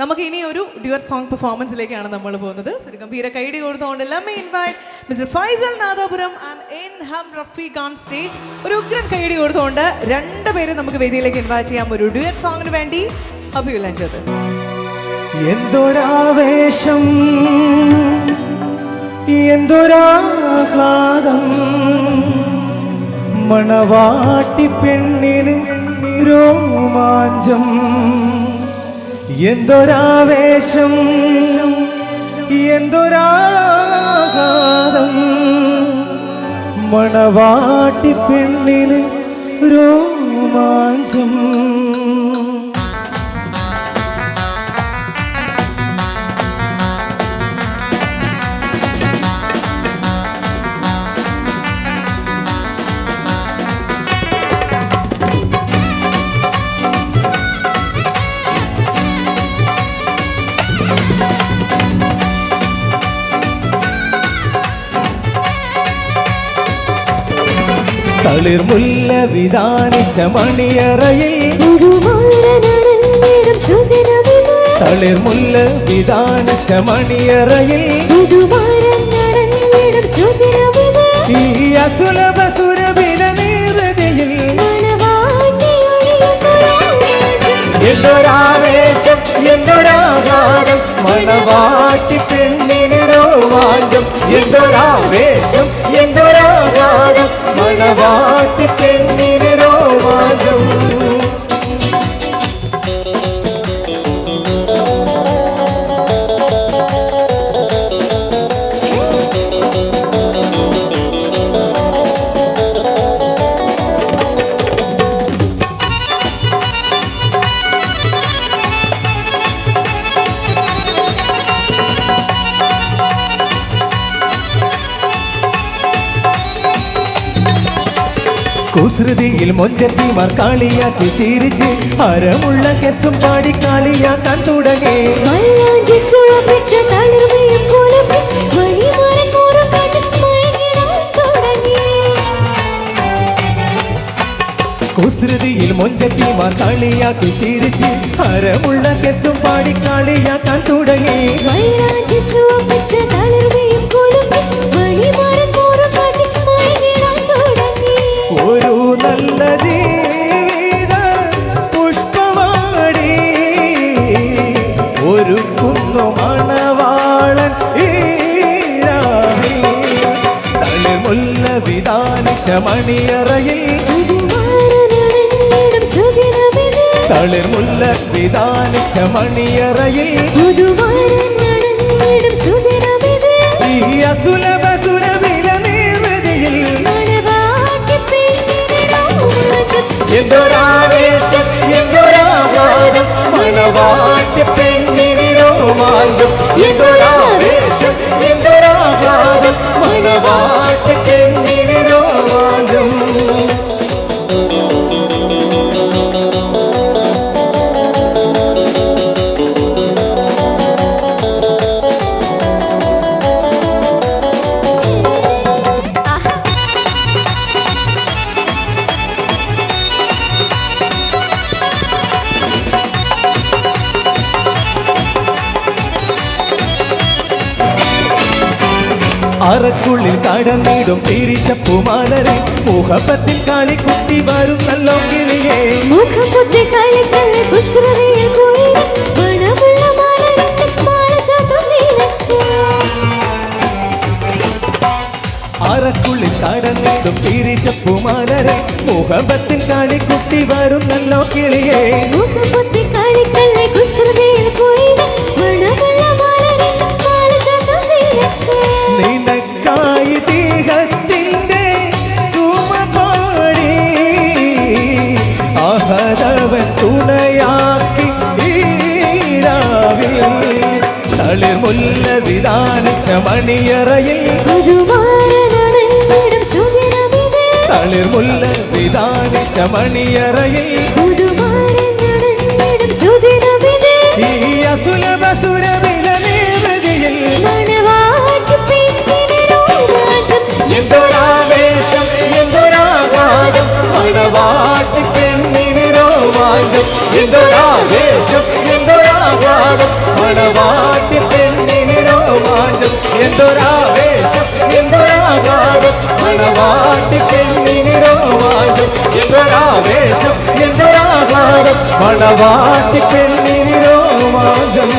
നമുക്ക് ഇനി ഒരു ഡ്യുവർ സോങ് പെർഫോമൻസിലേക്കാണ് നമ്മൾ പോകുന്നത്. ഗംഭീര കൈഡി കൊടുത്തുകൊണ്ട് invite mister Faisal Nadapuram and Hum stage ഒരു ഉഗ്രൻ കൈഡി കൊടുത്തുകൊണ്ട് രണ്ടുപേരും നമുക്ക് വേദിയിലേക്ക് ഇൻവൈറ്റ് ചെയ്യാം. ഒരു ഡ്യുവർ സോങ്ങിന് വേണ്ടി അഭിയുലഞ്ചത് മണവാട്ടി പെണ്ണിന് രോമാഞ്ചം എന്തൊരാവേശം എന്തൊരാഘാതം. മണവാട്ടി പെണ്ണിന് രോമാഞ്ചം തളിർമുല്ല വിധാനിച്ച മണിയറയിൽ തളിർ മുല്ല തളിർമുല്ല വിധാനിച്ച മണിയറയിൽ. ഈ അസുലഭ സുരവില നീരതിയിൽ. എന്തൊരാവേശം എന്തൊരാഘാതം മണവാ എന്തൊരാവേശം എന്തൊരാഘാതം മണവാട്ടി കുസൃതിയിൽ മൊഞ്ചത്തിമാർ കാളിയാക്കി ചിരിച്ച് ഹരമുള്ള കെസും പാടി കാളിയാക്കാൻ തുടങ്ങി മൈലാഞ്ചി ചുഴപ്പിച്ച തളിർമയും കുളിർമയും മണിമാരൻ കൂറും കാട്ടി മയങ്ങിടാൻ തുടങ്ങി. കുസൃതിയിൽ മൊഞ്ചത്തിമാർ കളിയാക്കി ചിരിച്ച് ഹരമുള്ള കെസും പാടി കാളിയാക്കാൻ തുടങ്ങി മൈലാഞ്ചി ചുവപ്പിച്ച തളിർമയും ഒരു കുന്നു മണവാളൻ തളിമുല്ല വിധാനിച്ച മണിയറയിൽ. തളിർമുല്ല വിധാനിച്ച മണിയറയിൽ. ഈ അസുലഭ രോമാഞ്ചം എന്തൊരാവേശം എന്തൊരാഘാതം അറക്കുള്ളിൽ കടന്നിടും തിരിശപ്പുമാലരെ മുഖപ്പത്തിൽ കാളിക്കുട്ടി വരും നല്ലോ കിളിയെ മുഖപ്പത്തിൽ. മണമുള്ള. അറക്കുള്ളിൽ കടന്നിടും തിരിശപ്പുമാലരെ മുഖപ്പത്തിൽ കാളിക്കുട്ടി വരും നല്ലോ കിളിയേ മുഖപ്പത്തിൽ പൊത്തി തളിർമുല്ല വിധാനിച്ച മണിയറയിൽ പുതുമാരനടന്നിടും സുദിനമിത്. തളിർമുല്ല വിധാനിച്ച മണിയറയിൽ ആകാശം എന്റെ ആഹാരം മണവാട്ടി മാജം